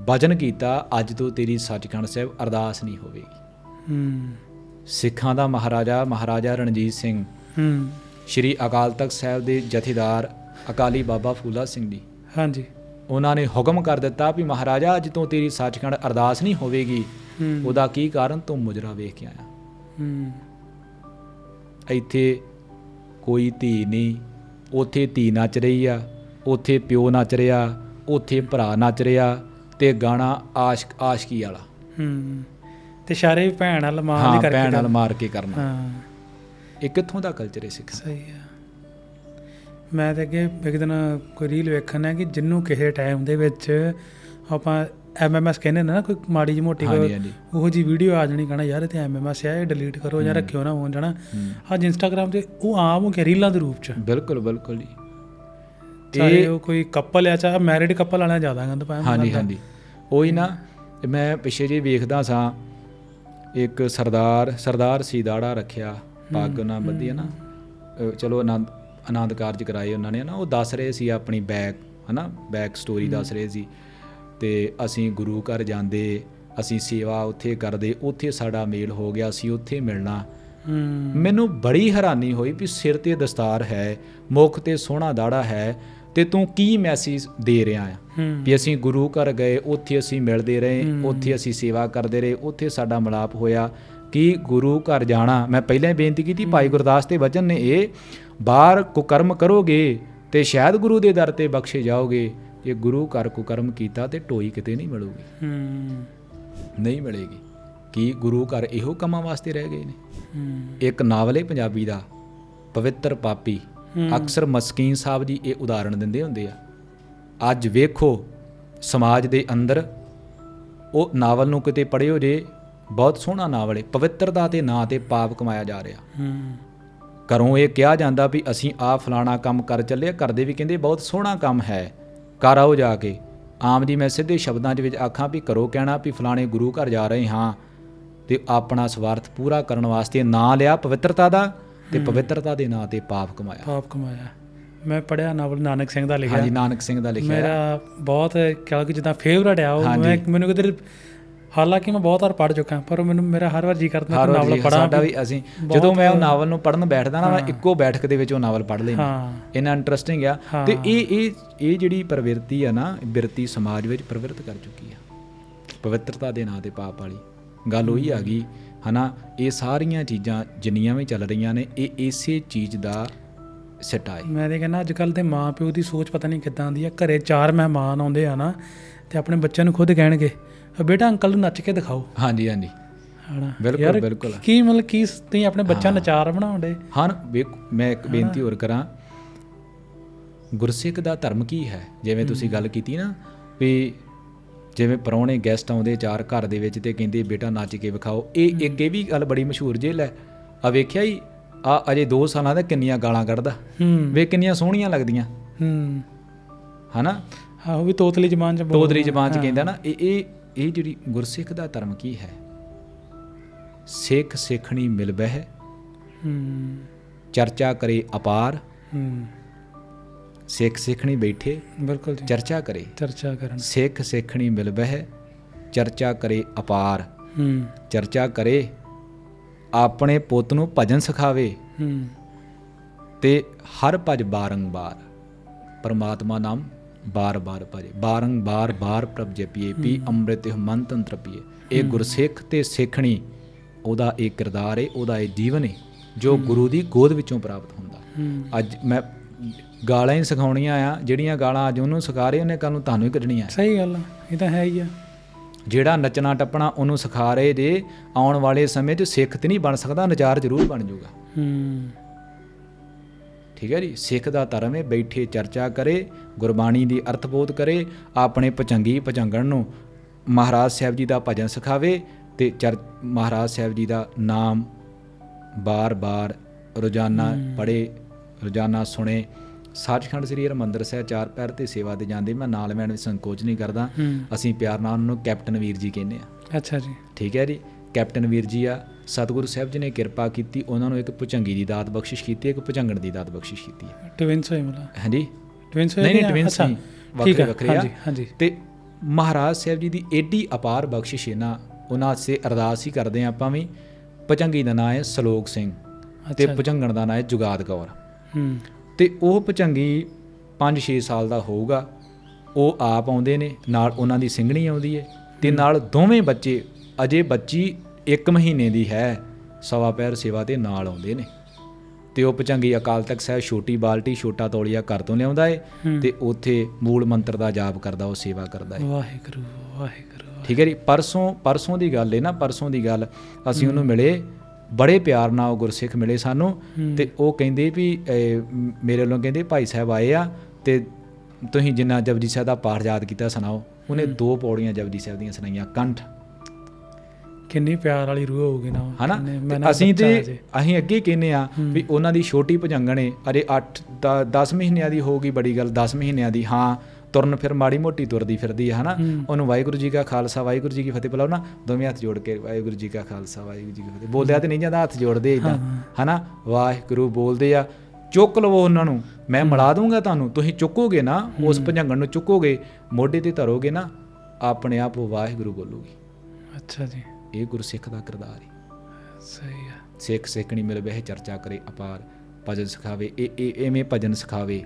ਵਚਨ ਕੀਤਾ ਅੱਜ ਤੋਂ ਤੇਰੀ ਸੱਚਖੰਡ ਸਾਹਿਬ ਅਰਦਾਸ ਨਹੀਂ ਹੋਵੇਗੀ। ਹੂੰ। ਸਿੱਖਾਂ ਦਾ ਮਹਾਰਾਜਾ ਮਹਾਰਾਜਾ ਰਣਜੀਤ ਸਿੰਘ। ਹੂੰ। ਸ਼੍ਰੀ ਅਕਾਲ ਤਖਤ ਸਾਹਿਬ ਦੇ ਜਥੇਦਾਰ ਅਕਾਲੀ ਬਾਬਾ ਫੂਲਾ ਸਿੰਘ ਜੀ। ਹਾਂਜੀ। ਉਹਨਾਂ ਨੇ ਹੁਕਮ ਕਰ ਦਿੱਤਾ ਵੀ ਮਹਾਰਾਜਾ ਅੱਜ ਤੋਂ ਤੇਰੀ ਸੱਚਖੰਡ ਅਰਦਾਸ ਨਹੀਂ ਹੋਵੇਗੀ। ਉਹਦਾ ਕੀ ਕਾਰਨ? ਤੂੰ ਮੁਜਰਾ ਵੇਖ ਕੇ ਆਇਆ। ਹੂੰ। ਇੱਥੇ ਕੋਈ ਧੀ ਨਹੀਂ। ਉੱਥੇ ਧੀ ਨੱਚ ਰਹੀ ਆ। ਉੱਥੇ ਪਿਓ ਨੱਚ ਰਿਹਾ। ਉੱਥੇ ਭਰਾ ਨੱਚ ਰਿਹਾ ਤੇ ਗਾਣਾ ਆਸ਼ਕ ਆਸ਼ਕੀ ਵਾਲਾ। ਹੂੰ। ਤੇ ਸਾਰੇ ਭੈਣ ਨਾਲ ਮਾਂ ਹਾਂ ਦੀ ਕਰਕੇ ਭੈਣ ਨਾਲ ਮਾਰ ਕੇ ਕਰਨਾ। ਹਾਂ। ਇਹ ਕਿੱਥੋਂ ਦਾ ਕਲਚਰ ਹੈ ਸਿੱਖਾਂ ਸਹੀ ਆ। ਮੈਂ ਤਾਂ ਅੱਗੇ ਇੱਕ ਦਿਨ ਕੋਈ ਰੀਲ ਵੇਖਣਾ ਕਿ ਜਿੰਨੂੰ ਕਿਸੇ ਟਾਈਮ ਦੇ ਵਿੱਚ ਆਪਾਂ ਐਮਐਮਐਸ ਕਹਿੰਦੇ ਨੇ ਨਾ ਕੋਈ ਮਾੜੀ ਜਿਹੀ ਮੋਟੀ ਕੋਈ ਉਹੋ ਜੀ ਵੀਡੀਓ ਆ ਜਾਣੀ ਕਹਣਾ ਯਾਰ ਇਹ ਤੇ ਐਮਐਮਐਸ ਆ ਇਹ ਡਿਲੀਟ ਕਰੋ ਜਾਂ ਰੱਖਿਓ ਨਾ ਫੋਨ ਜਾਣਾ। ਅੱਜ ਇੰਸਟਾਗ੍ਰam ਤੇ ਉਹ ਆਮ ਹੋ ਗਿਆ ਰੀਲਾਂ ਦੇ ਰੂਪ ਚ। ਬਿਲਕੁਲ ਬਿਲਕੁਲ ਜੀ। ਉਹ ਕੋਈ ਕਪਲ ਆ ਚਾਹੇ ਮੈਰਿਡ ਕਪਲ ਵਾਲਿਆਂ ਜ਼ਿਆਦਾ ਗੰਦ ਪਾਇਆ ਹਾਂਜੀ। ਹਾਂਜੀ। ਉਹੀ ਨਾ ਮੈਂ ਪਿੱਛੇ ਜੇ ਵੇਖਦਾ ਸਾਂ ਇੱਕ ਸਰਦਾਰ ਸਰਦਾਰ ਸੀ ਦਾੜਾ ਰੱਖਿਆ ਪੱਗ ਉਹਨਾਂ ਬੱਧੀ ਹੈ ਨਾ। ਚਲੋ ਆਨੰਦ ਆਨੰਦ ਕਾਰਜ ਕਰਾਏ ਉਹਨਾਂ ਨੇ ਨਾ ਉਹ ਦੱਸ ਰਹੇ ਸੀ ਆਪਣੀ ਬੈਕ ਹਨਾ ਬੈਕ ਸਟੋਰੀ ਦੱਸ ਰਹੇ ਸੀ। ਤੇ ਅਸੀਂ ਗੁਰੂ ਘਰ ਜਾਂਦੇ ਅਸੀਂ ਸੇਵਾ ਉੱਥੇ ਕਰਦੇ ਉੱਥੇ ਸਾਡਾ ਮੇਲ ਹੋ ਗਿਆ ਅਸੀਂ ਉੱਥੇ ਮਿਲਣਾ। ਮੈਨੂੰ ਬੜੀ ਹੈਰਾਨੀ ਹੋਈ ਵੀ ਸਿਰ ਤੇ ਦਸਤਾਰ ਹੈ ਮੁਖ ਤੇ ਸੋਹਣਾ ਦਾੜਾ ਹੈ ਤੇ ਤੂੰ ਕੀ ਮੈਸੇਜ ਦੇ ਰਿਹਾ ਆ? ਵੀ ਅਸੀਂ ਗੁਰੂ ਘਰ ਗਏ ਉੱਥੇ ਅਸੀਂ ਮਿਲਦੇ ਰਹੇ ਉੱਥੇ ਅਸੀਂ ਸੇਵਾ ਕਰਦੇ ਰਹੇ ਉੱਥੇ ਸਾਡਾ ਮਿਲਾਪ ਹੋਇਆ। ਕਿ ਗੁਰੂ ਘਰ ਜਾਣਾ। ਮੈਂ ਪਹਿਲਾਂ ਹੀ ਬੇਨਤੀ ਕੀਤੀ ਭਾਈ ਗੁਰਦਾਸ ਦੇ ਵਚਨ ਨੇ ਇਹ ਬਾਹਰ ਕੁਕਰਮ ਕਰੋਗੇ ਤੇ ਸ਼ਾਇਦ ਗੁਰੂ ਦੇ ਦਰ ਤੇ ਬਖਸ਼ੇ ਜਾਓਗੇ। ਜੇ ਗੁਰੂ ਘਰ ਕੁਕਰਮ ਕੀਤਾ ਤੇ ਢੋਈ ਕਿਤੇ ਨਹੀਂ ਮਿਲੂਗੀ। ਹੂੰ। ਨਹੀਂ ਮਿਲੇਗੀ। ਕੀ ਗੁਰੂ ਘਰ ਇਹੋ ਕੰਮਾਂ ਵਾਸਤੇ ਰਹਿ ਗਏ ਨੇ? ਹੂੰ। ਇੱਕ ਨਾਵਲ ਪੰਜਾਬੀ ਦਾ ਪਵਿੱਤਰ ਪਾਪੀ। ਅਕਸਰ ਮਸਕੀਨ ਸਾਹਿਬ ਜੀ ਇਹ ਉਦਾਹਰਣ ਦਿੰਦੇ ਹੁੰਦੇ ਆ। ਅੱਜ ਵੇਖੋ ਸਮਾਜ ਦੇ ਅੰਦਰ ਉਹ ਨਾਵਲ ਨੂੰ ਕਿਤੇ ਪੜ੍ਹਿਓ ਜੇ ਬਹੁਤ ਸੋਹਣਾ ਨਾਵਲ ਹੈ ਪਵਿੱਤਰਤਾ ਦੇ ਨਾਂ ਤੇ ਪਾਪ ਕਮਾਇਆ ਜਾ ਰਿਹਾ। ਹੂੰ। ਘਰੋਂ ਇਹ ਕਿਹਾ ਜਾਂਦਾ ਵੀ ਅਸੀਂ ਆ ਫਲਾਣਾ ਕੰਮ ਕਰ ਚੱਲੇ ਆ ਘਰ ਦੇ ਵੀ ਕਹਿੰਦੇ ਬਹੁਤ ਸੋਹਣਾ ਕੰਮ ਹੈ। ਕਰ ਆਓ ਜਾ ਕੇ। ਆਮ ਜੀ ਮੈਂ ਸਿੱਧੇ ਸ਼ਬਦਾਂ ਦੇ ਵਿੱਚ ਆਖਾਂ ਵੀ ਕਰੋ ਕਹਿਣਾ ਵੀ ਫਲਾਣੇ ਗੁਰੂ ਘਰ ਜਾ ਰਹੇ ਹਾਂ ਤੇ ਆਪਣਾ ਸਵਾਰਥ ਪੂਰਾ ਕਰਨ ਵਾਸਤੇ ਨਾਂ ਲਿਆ ਪਵਿੱਤਰਤਾ ਦਾ ਤੇ ਪਵਿੱਤਰਤਾ ਦੇ ਨਾਂ ਤੇ ਪਾਪ ਕਮਾਇਆ। ਪਾਪ ਕਮਾਇਆ। ਮੈਂ ਪੜਿਆ ਨਾਵਲ ਨਾਨਕ ਸਿੰਘ ਦਾ ਲਿਖਿਆ। ਹਾਂਜੀ ਨਾਨਕ ਸਿੰਘ ਦਾ ਲਿਖਿਆ। ਮੇਰਾ ਬਹੁਤ ਕਹਿ ਕਿ ਜਿੱਦਾਂ ਫੇਵਰਟ ਆ ਉਹ। ਮੈਂ ਮੈਨੂੰ ਕਿਤੇ ਹਾਲਾਂਕਿ ਮੈਂ ਬਹੁਤ ਵਾਰ ਪੜ੍ਹ ਚੁੱਕਾ ਪਰ ਮੈਨੂੰ ਮੇਰਾ ਹਰ ਵਾਰ ਜੀ ਕਰਦਾ ਕਿ ਨਾਵਲ ਪੜਾਂ ਸਾਡਾ ਵੀ ਅਸੀਂ ਜਦੋਂ ਮੈਂ ਉਹ ਨਾਵਲ ਨੂੰ ਪੜਨ ਬੈਠਦਾ ਨਾ ਮੈਂ ਇੱਕੋ ਬੈਠਕ ਦੇ ਵਿੱਚ ਉਹ ਨਾਵਲ ਪੜ੍ਹ ਲੈਂਦਾ। ਇੰਨਾ ਇੰਟਰਸਟਿੰਗ ਆ। ਤੇ ਇਹ ਇਹ ਇਹ ਜਿਹੜੀ ਪ੍ਰਵਿਰਤੀ ਆ ਨਾ ਬਿਰਤੀ ਸਮਾਜ ਵਿੱਚ ਪ੍ਰਵਿਰਤ ਕਰ ਚੁੱਕੀ ਆ। ਪਵਿੱਤਰਤਾ ਦੇ ਨਾਂ ਤੇ ਪਾਪ ਵਾਲੀ ਗੱਲ ਉਹੀ ਆ ਗਈ ਹਨਾ? ਇਹ ਸਾਰੀਆਂ ਚੀਜ਼ਾਂ ਜਿੰਨੀਆਂ ਵੀ ਚੱਲ ਰਹੀਆਂ ਨੇ ਇਹ ਇਸੇ ਚੀਜ਼ ਦਾ ਸਿੱਟਾ ਹੈ ਮੈਂ ਤੇ ਕਹਿੰਦਾ ਅੱਜ ਕੱਲ ਦੇ ਮਾਂ ਪਿਓ ਦੀ ਸੋਚ ਪਤਾ ਨਹੀਂ ਕਿੱਦਾਂ ਦੀ ਆ। ਘਰੇ ਚਾਰ ਮਹਿਮਾਨ ਆਉਂਦੇ ਆ ਨਾ ਤੇ ਆਪਣੇ ਬੱਚਿਆਂ ਨੂੰ ਖੁਦ ਕਹਿਣਗੇ "ਅ ਬੇਟਾ ਅੰਕਲ ਨੂੰ ਨੱਚ ਕੇ ਦਿਖਾਓ। ਹਾਂਜੀ ਹਾਂਜੀ। ਬਿਲਕੁਲ, ਬਿਲਕੁਲ। ਕੀ ਮਤਲਬ ਕੀ ਤੁਸੀਂ ਆਪਣੇ ਬੱਚਿਆਂ ਨਚਾਰ ਬਣਾਉਂਦੇ? ਹਾਂ ਮੈਂ ਇੱਕ ਬੇਨਤੀ ਹੋਰ ਕਰਾਂ। ਗੁਰਸਿੱਖ ਦਾ ਧਰਮ ਕੀ ਹੈ? ਜਿਵੇਂ ਤੁਸੀਂ ਗੱਲ ਕੀਤੀ ਨਾ ਵੀ ਜਿਵੇਂ ਪਰੌਣੇ ਗੈਸਟ ਆਉਂਦੇ ਚਾਰ ਘਰ ਦੇ ਵਿੱਚ ਤੇ ਕਹਿੰਦੇ ਬੇਟਾ ਨੱਚ ਕੇ ਵਿਖਾਓ। ਇਹ ਇੱਕ ਇਹ ਵੀ ਗੱਲ ਬੜੀ ਮਸ਼ਹੂਰ ਜੇ ਲੈ। ਆ ਵੇਖਿਆ ਹੀ ਆ ਅਜੇ 2 ਸਾਲਾਂ ਦਾ ਕਿੰਨੀਆਂ ਗਾਲਾਂ ਕੱਢਦਾ। ਹੂੰ। ਵੇ ਕਿੰਨੀਆਂ ਸੋਹਣੀਆਂ ਲੱਗਦੀਆਂ। ਹੂੰ। ਹਨਾ? ਆਹੋ ਵੀ ਤੋਤਲੀ ਜ਼ਬਾਨ ਚ ਤੋਦਰੀ ਜ਼ਬਾਨ ਚ ਕਹਿੰਦਾ ਨਾ ਇਹ ਇਹ ਇਹ ਜਿਹੜੀ ਗੁਰਸਿੱਖ ਦਾ ਧਰਮ ਕੀ ਹੈ? ਸਿੱਖ ਸਿੱਖਣੀ ਮਿਲ ਬਹਿ ਹੂੰ। ਚਰਚਾ ਕਰੇ ਅਪਾਰ ਹੂੰ। ਸਿੱਖ ਸਿੱਖਣੀ ਬੈਠੇ ਬਿਲਕੁਲ ਜੀ। ਚਰਚਾ ਕਰੇ। ਚਰਚਾ ਕਰਨ। ਸਿੱਖ ਸਿੱਖਣੀ ਮਿਲ ਬਹਿ ਚਰਚਾ ਕਰੇ ਅਪਾਰ। ਹੂੰ। ਚਰਚਾ ਕਰੇ ਆਪਣੇ ਪੁੱਤ ਨੂੰ ਭਜਨ ਸਿਖਾਵੇ। ਹੂੰ। ਤੇ ਹਰ ਭਜ ਬਾਰੰਬਾਰ। ਪਰਮਾਤਮਾ ਨਾਮ ਬਾਰ-ਬਾਰ ਭਜੇ। ਬਾਰੰਬਾਰ ਬਾਰ ਪ੍ਰਭ ਜਪੀਏ ਪੀ ਅੰਮ੍ਰਿਤ ਮਨ ਤੰਤਰ ਪੀਏ। ਇਹ ਗੁਰਸਿੱਖ ਤੇ ਸਿੱਖਣੀ ਉਹਦਾ ਇਹ ਕਿਰਦਾਰ ਹੈ ਉਹਦਾ ਇਹ ਜੀਵਨ ਹੈ ਜੋ ਗੁਰੂ ਦੀ ਗੋਦ ਵਿੱਚੋਂ ਪ੍ਰਾਪਤ ਹੁੰਦਾ। ਅੱਜ ਮੈਂ ਗਾਲਾਂ ਹੀ ਸਿਖਾਉਣੀਆਂ ਆ ਜਿਹੜੀਆਂ ਗਾਲਾਂ ਅੱਜ ਉਹਨੂੰ ਸਿਖਾ ਰਹੇ ਉਹਨੇ ਕੱਲ ਨੂੰ ਤੁਹਾਨੂੰ ਹੀ ਕੱਢਣੀਆਂ ਸਹੀ ਗੱਲ ਇਹ ਤਾਂ ਹੈ ਹੀ ਆ। ਜਿਹੜਾ ਨੱਚਣਾ ਟੱਪਣਾ ਉਹਨੂੰ ਸਿਖਾ ਰਹੇ ਜੇ ਆਉਣ ਵਾਲੇ ਸਮੇਂ 'ਚ ਸਿੱਖ ਤੇ ਨਹੀਂ ਬਣ ਸਕਦਾ ਨਚਾਰ ਜ਼ਰੂਰ ਬਣ ਜਾਊਗਾ ਹੂੰ। ਠੀਕ ਹੈ ਜੀ। ਸਿੱਖ ਦਾ ਧਰਮ ਹੈ ਬੈਠੇ ਚਰਚਾ ਕਰੇ ਗੁਰਬਾਣੀ ਦੀ ਅਰਥਬੋਧ ਕਰੇ ਆਪਣੇ ਪਚੰਗੀ ਪਚੰਗਣ ਨੂੰ ਮਹਾਰਾਜ ਸਾਹਿਬ ਜੀ ਦਾ ਭਜਨ ਸਿਖਾਵੇ ਤੇ ਚਰ ਮਹਾਰਾਜ ਸਾਹਿਬ ਜੀ ਦਾ ਨਾਮ ਬਾਰ-ਬਾਰ ਰੋਜ਼ਾਨਾ ਪੜੇ ਰੋਜ਼ਾਨਾ ਸੁਣੇ। ਸੱਚਖੰਡ ਸ੍ਰੀ ਹਰਿਮੰਦਰ ਸਾਹਿਬ ਚਾਰ ਪੈਰ ਤੇ ਸੇਵਾ ਤੇ ਜਾਂਦੇ ਮੈਂ ਨਾਲ ਵੀ ਸੰਕੋਚ ਨਹੀਂ ਕਰਦਾ। ਅਸੀਂ ਪਿਆਰ ਨਾਲ ਉਹਨਾਂ ਕੈਪਟਨ ਵੀਰ ਜੀ ਕਹਿੰਦੇ ਆ। ਅੱਛਾ ਜੀ। ਠੀਕ ਹੈ ਜੀ। ਕੈਪਟਨ ਵੀਰ ਜੀ ਆ ਸਤਿਗੁਰੂ ਸਾਹਿਬ ਜੀ ਨੇ ਕਿਰਪਾ ਕੀਤੀ ਉਹਨਾਂ ਨੂੰ ਇੱਕ ਭੁਜੰਗੀ ਦੀ ਦਾਤ ਬਖਸ਼ਿਸ਼ ਕੀਤੀ ਇੱਕ ਭੁਜੰਗਣ ਦੀ ਦਾਤ ਬਖਸ਼ਿਸ਼ ਕੀਤੀ ਹੈ। ਟਵਿੰਸ ਹੋਏ ਮਤਲਬ? ਹਾਂਜੀ। ਟਵਿੰਸ ਹੋਏ ਨਹੀਂ ਨਹੀਂ ਅੱਛਾ, ਨਹੀਂ। ਵੱਖਰੇ ਵੱਖਰੇ ਆ। ਹਾਂਜੀ ਹਾਂਜੀ। ਤੇ ਮਹਾਰਾਜ ਸਾਹਿਬ ਜੀ ਦੀ ਏਡੀ ਅਪਾਰ ਬਖਸ਼ਿਸ਼ ਹੈ ਨਾ ਉਹਨਾਂ ਸੇ ਅਰਦਾਸ ਹੀ ਕਰਦੇ ਆ ਆਪਾਂ ਵੀ ਭੁਜੰਗੀ ਦਾ ਨਾਮ ਹੈ ਸਲੋਕ ਸਿੰਘ ਤੇ ਭੁਜੰਗਣ ਦਾ ਨਾਮ ਹੈ ਜੁਗਾਦ ਕੌਰ। ਹੂੰ। ਤੇ ਉਹ ਭੁਜੰਗੀ 5-6 ਸਾਲ ਦਾ ਹੋਊਗਾ ਉਹ ਆਪ ਆਉਂਦੇ ਨੇ ਨਾਲ ਉਹਨਾਂ ਦੀ ਸਿੰਘਣੀ ਆਉਂਦੀ ਹੈ ਤੇ ਨਾਲ ਦੋਵੇਂ ਬੱਚੇ ਅਜੇ ਬੱਚੀ 1 ਮਹੀਨੇ ਦੀ ਹੈ ਸਵਾ ਪੈਰ ਸੇਵਾ ਦੇ ਨਾਲ ਆਉਂਦੇ ਨੇ। ਤੇ ਉਹ ਭੁਜੰਗੀ ਅਕਾਲ ਤਖਤ ਸਾਹਿਬ ਛੋਟੀ ਬਾਲਟੀ ਛੋਟਾ ਤੌਲੀਆ ਘਰ ਤੋਂ ਲਿਆਉਂਦਾ ਏ। ਤੇ ਉੱਥੇ ਮੂਲ ਮੰਤਰ ਦਾ ਜਾਪ ਕਰਦਾ ਉਹ ਸੇਵਾ ਕਰਦਾ ਏ। ਵਾਹਿਗੁਰੂ ਵਾਹਿਗੁਰੂ ਠੀਕ ਹੈ ਜੀ ਪਰਸੋਂ ਪਰਸੋਂ ਦੀ ਗੱਲ ਏ ਨਾ ਪਰਸੋਂ ਦੀ ਗੱਲ। ਅਸੀਂ ਉਹਨੂੰ ਮਿਲੇ ਬੜੇ ਪਿਆਰ ਨਾਲ ਉਹ ਗੁਰਸਿੱਖ ਮਿਲੇ ਸਾਨੂੰ। ਤੇ ਉਹ ਕਹਿੰਦੇ ਵੀ ਮੇਰੇ ਵੱਲੋਂ ਕਹਿੰਦੇ ਭਾਈ ਸਾਹਿਬ ਆਏ ਆ ਤੇ ਤੁਸੀਂ ਜਿੰਨਾ ਜਪਜੀ ਸਾਹਿਬ ਦਾ ਪਾਠ ਯਾਦ ਕੀਤਾ ਸੁਣਾਓ। ਉਹਨੇ ਦੋ ਪੌੜੀਆਂ ਜਪਜੀ ਸਾਹਿਬ ਦੀਆਂ ਸੁਣਾਈਆਂ ਕੰਠ। ਕਿੰਨੀ ਪਿਆਰ ਵਾਲੀ ਰੂਹ ਹੋਊਗੀ ਨਾ। ਹਨਾ ਅਸੀਂ ਤੇ। ਅਸੀਂ ਅੱਗੇ ਕਹਿੰਨੇ ਆ। ਵੀ ਉਹਨਾਂ ਦੀ ਛੋਟੀ ਭਜੰਗਣੇ ਅਰੇ 8 10 ਮਹੀਨਿਆਂ ਦੀ ਹੋਊਗੀ ਬੜੀ ਗੱਲ 10 ਮਹੀਨਿਆਂ ਦੀ ਹਾਂ ਤੁਰਨ ਫਿਰ ਮਾੜੀ ਮੋਟੀ ਤੁਰਦੀ ਫਿਰਦੀ ਹੈ ਹਨਾ। ਉਹਨੂੰ ਵਾਹਿਗੁਰੂ ਜੀ ਕਾ ਖਾਲਸਾ ਵਾਹਿਗੁਰੂ ਜੀ ਕੀ ਫਤਿਹ ਬੁਲਾਓ ਨਾ ਦੋਵੇਂ ਹੱਥ ਜੋੜ ਕੇ ਵਾਹਿਗੁਰੂ ਜੀ ਕਾ ਖਾਲਸਾ ਵਾਹਿਗੁਰੂ ਜੀ ਕੀ ਫਤਿਹ ਬੋਲਦਿਆ ਤੇ ਨਹੀਂ ਜਾਂਦਾ ਹੱਥ ਜੋੜਦੇ ਇਦਾਂ। ਹਨਾ ਵਾਹਿਗੁਰੂ ਬੋਲਦੇ ਆ ਚੁੱਕ ਲਵੋ ਉਹਨਾਂ ਨੂੰ ਮੈਂ ਮਿਲਾ ਦੂੰਗਾ ਤੁਹਾਨੂੰ ਤੁਸੀਂ ਚੁੱਕੋਗੇ ਨਾ ਉਸ ਭਜੰਗਣ ਨੂੰ ਚੁੱਕੋਗੇ ਮੋਢੇ ਤੇ ਧਰੋਗੇ ਨਾ ਆਪਣੇ ਆਪ ਉਹ ਵਾਹਿਗੁਰੂ ਬੋਲੂਗੀ ਅੱਛਾ ਜੀ ਇਹ ਗੁਰਸਿੱਖ ਦਾ ਕਿਰਦਾਰ ਹੈ ਸਹੀ ਆ। ਸਿੱਖ ਸਿੱਖਣੀ ਮਿਲ ਬਹਿ ਚਰਚਾ ਕਰੇ ਅਪਾਰ ਭਜਨ ਸਿਖਾਵੇ। ਇਹ ਇਹ ਐਵੇਂ ਭਜਨ ਸਿਖਾਵੇ।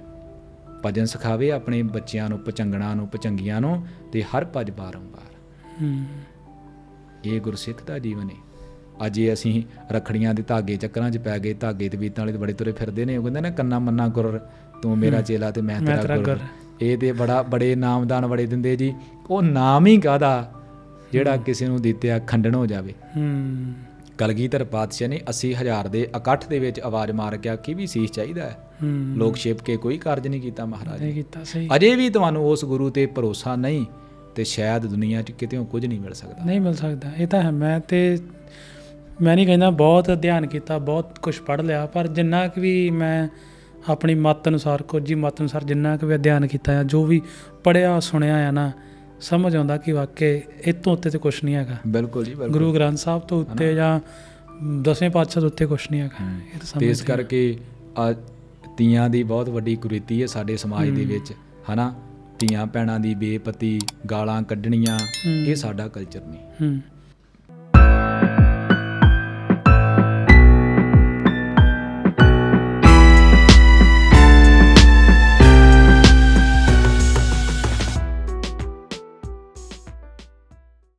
ਭਜਨ ਸਿਖਾਵੇ ਆਪਣੇ ਬੱਚਿਆਂ ਨੂੰ ਪਚੰਗਣਾ ਨੂੰ ਪਚੰਗੀਆਂ ਨੂੰ ਤੇ ਹਰ ਭਜ ਬਾਰੰਬਾਰ। ਹੂੰ। ਇਹ ਗੁਰਸਿੱਖ ਦਾ ਜੀਵਨ ਹੈ ਅੱਜ ਇਹ ਅਸੀਂ ਰਖੜੀਆਂ ਦੇ ਧਾਗੇ ਚੱਕਰਾਂ 'ਚ ਪੈ ਗਏ ਧਾਗੇ ਤੇ ਬੀਤਾਂ ਵਾਲੇ ਬੜੇ ਤੁਰੇ ਫਿਰਦੇ ਨੇ। ਉਹ ਕਹਿੰਦੇ ਨੇ ਕੰਨਾ ਮੰਨਾ ਗੁਰ ਤੂੰ ਮੇਰਾ ਚੇਲਾ ਤੇ ਮੈਂ ਤੇਰਾ ਗੁਰ। ਗੁਰ। ਇਹ ਤੇ ਬੜਾ ਬੜੇ ਨਾਮਦਾਨ ਬੜੇ ਦਿੰਦੇ ਜੀ। ਉਹ ਨਾਮ ਹੀ ਕਾਦਾ ਜਿਹੜਾ ਕਿਸੇ ਨੂੰ ਦਿੱਤਿਆ ਖੰਡਨ ਹੋ ਜਾਵੇ। ਹੂੰ। ਕਲਗੀਧਰ ਪਾਤਸ਼ਾਹ ਨੇ 80000 ਦੇ ਇਕੱਠ ਦੇ ਵਿੱਚ ਆਵਾਜ਼ ਮਾਰ ਕੇ ਆਖੀ ਵੀ ਸੀਸ ਚਾਹੀਦਾ ਹੈ? ਹੂੰ। ਲੋਕ ਛੇਪ ਕੇ ਕੋਈ ਕਾਰਜ ਨਹੀਂ ਕੀਤਾ ਮਹਾਰਾਜ। ਨਹੀਂ ਨੇ ਕੀਤਾ ਸਹੀ। ਅਜੇ ਵੀ ਤੁਹਾਨੂੰ ਉਸ ਗੁਰੂ ਤੇ ਭਰੋਸਾ ਨਹੀਂ ਤੇ ਸ਼ਾਇਦ ਦੁਨੀਆ 'ਚ ਕਿਤੇ ਕੁਝ ਨਹੀਂ ਮਿਲ ਸਕਦਾ। ਨਹੀਂ ਮਿਲ ਸਕਦਾ ਇਹ ਤਾਂ ਹੈ। ਮੈਂ ਤੇ ਮੈਂ ਨਹੀਂ ਕਹਿੰਦਾ ਬਹੁਤ ਅਧਿਐਨ ਕੀਤਾ ਬਹੁਤ ਕੁਝ ਪੜ੍ਹ ਲਿਆ ਪਰ ਜਿੰਨਾ ਕਿ ਵੀ ਮੈਂ ਆਪਣੀ ਮਤ ਅਨੁਸਾਰ ਕੁਝ ਹੀ ਮਤ ਅਨੁਸਾਰ ਜਿੰਨਾ ਕਿ ਵੀ ਅਧਿਐਨ ਕੀਤਾ ਆ ਜੋ ਵੀ ਪੜਿਆ ਸੁਣਿਆ ਆ ਨਾ ਸਮਝ ਆਉਂਦਾ ਕਿ ਵਾਕਈ ਇਹ ਤੋਂ ਉੱਤੇ ਤੇ ਕੁਝ ਨਹੀਂ ਹੈਗਾ। ਬਿਲਕੁਲ ਜੀ ਬਿਲਕੁਲ। ਗੁਰੂ ਗ੍ਰੰਥ ਸਾਹਿਬ ਤੋਂ ਉੱਤੇ ਜਾਂ ਦਸਵੇਂ ਪਾਤਸ਼ਾਹ ਤੋਂ ਉੱਤੇ ਕੁਝ ਨਹੀਂ ਹੈਗਾ। ਇਹ ਤਾਂ ਸਮਝ ਇਸ ਕਰਕੇ ਆ ਤੀਆਂ ਦੀ ਬਹੁਤ ਵੱਡੀ ਕੁਰੀਤੀ ਹੈ ਸਾਡੇ ਸਮਾਜ ਦੇ ਵਿੱਚ ਹਨਾ। ਧੀਆਂ ਭੈਣਾਂ ਦੀ ਬੇਪਤੀ ਗਾਲਾਂ ਕੱਢਣੀਆਂ। ਇਹ ਸਾਡਾ ਕਲਚਰ ਨਹੀਂ। ਹੂੰ।